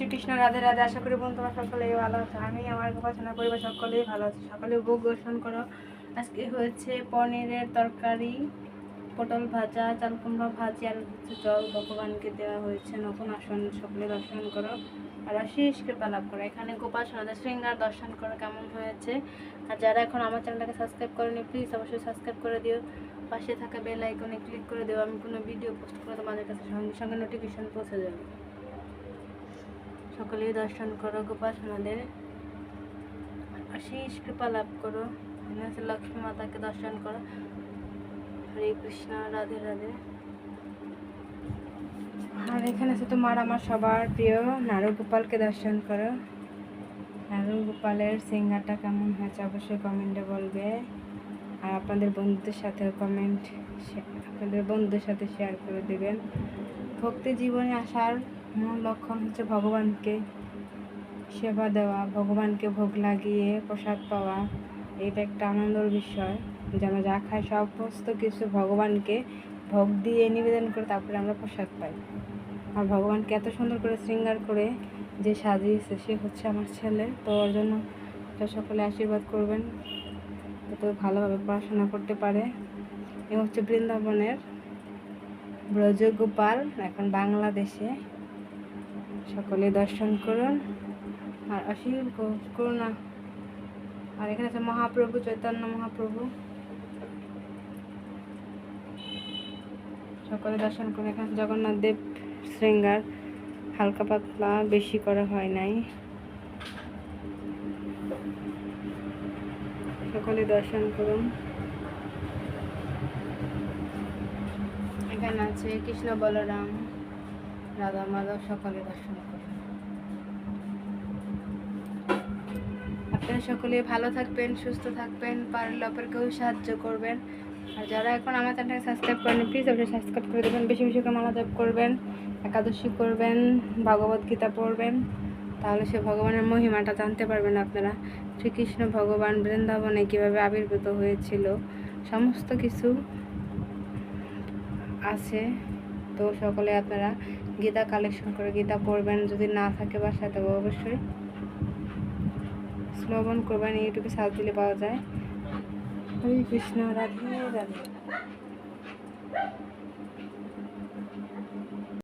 শ্রীকৃষ্ণ, রাধে রাধে। আশা করি বোন তোমরা সকলেই ভালো আছো। আমি আমার উপাসনা পরিবার সকলেই ভালো আছি। সকলে ভোগ দর্শন করো। আজকে হয়েছে পনিরের তরকারি, পটল ভাজা, চাল কুমড়া ভাজি আর হচ্ছে জল। ভগবানকে দেওয়া হয়েছে নতুন আসন। সকলে দর্শন করো আর আশিস কৃপা লাভ করো। এখানে গোপাল সোনাদের শৃঙ্গার দর্শন করো কেমন হয়েছে? আর যারা এখন আমার চ্যানেলটাকে সাবস্ক্রাইব করেনি প্লিজ অবশ্যই সাবস্ক্রাইব করে দিও। পাশে থাকা বেল আইকনে ক্লিক করে দিও। আমি কোনো ভিডিও পোস্ট করে তোমাদের কাছে সঙ্গে সঙ্গে নোটিফিকেশন পৌঁছে যাবে সকলেই দর্শন করো, গোপাল সোনাদের কৃপা লাভ করো। লক্ষ্মী মাতাকে দর্শন করো। হরে কৃষ্ণ, রাধে রাধে। আর এখানে আছে তোমার আমার সবার প্রিয় নারু গোপালকে দর্শন করো। নারু গোপালের সিঙ্গারটা কেমন হয়েছে অবশ্যই কমেন্টে বলবে। আর আপনাদের বন্ধুদের সাথে কমেন্ট আপনাদের বন্ধুদের সাথে শেয়ার করে দেবেন। ভক্তি জীবনে আসার মূল লক্ষণ হচ্ছে ভগবানকে সেবা দেওয়া, ভগবানকে ভোগ লাগিয়ে প্রসাদ পাওয়া। এটা একটা আনন্দের বিষয়। যে আমরা যা খাই, সমস্ত কিছু ভগবানকে ভোগ দিয়ে নিবেদন করে তারপরে আমরা প্রসাদ পাই। আর ভগবানকে এত সুন্দর করে শৃঙ্গার করে যে সাজিয়েছে, সে হচ্ছে আমার ছেলে। তো ওর জন্য সকলে আশীর্বাদ করবেন। যাতে ভালোভাবে পড়াশোনা করতে পারে। এ হচ্ছে বৃন্দাবনের ব্রজগোপাল, এখন বাংলাদেশে। সকলে দর্শন করুন। আর অসীম কো- করুণা। আর এখানে আছে মহাপ্রভু, চৈতন্য মহাপ্রভু। সকলে দর্শন করুন। এখানে জগন্নাথ দেব শৃঙ্গার হালকা পাতলা, বেশি করা হয় নাই। সকলে দর্শন করুন। এখানে আছে কৃষ্ণ বলরাম। রাধা মাধব সকলে দর্শন করুন। আপনারা সকলে ভালো থাকবেন, সুস্থ থাকবেন, পারলে অপরকেও সাহায্য করবেন। আর যারা এখন আমার চ্যানেলটাকে সাবস্ক্রাইব করেন প্লিজ অবশ্যই সাবস্ক্রাইব করে দেবেন। বেশি বেশি করে মালা করবেন, একাদশী করবেন, ভগবত গীতা পড়বেন, তাহলে সে ভগবানের মহিমাটা জানতে পারবেন আপনারা। শ্রীকৃষ্ণ ভগবান বৃন্দাবনে কীভাবে আবির্ভূত হয়েছিল, সমস্ত কিছু আছে। তো সকলে আপনারা গীতা কালেকশন করে গীতা পড়বেন, যদি না থাকে বাসায়, তবে অবশ্যই শ্লোবন করবেন ইউটিউবে সার্চ দিলে পাওয়া যায়। হরে কৃষ্ণ, রাধে রাধে।